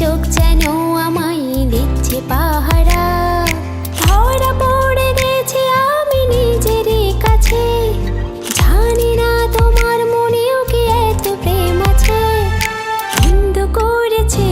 চোখ যেন আমায় দিচ্ছে পাহারা। ধরা পড়ে গেছি আমি নিজের কাছে। জানি না তোমার মনেও কি এত প্রেম আছে। বন্ধ করেছে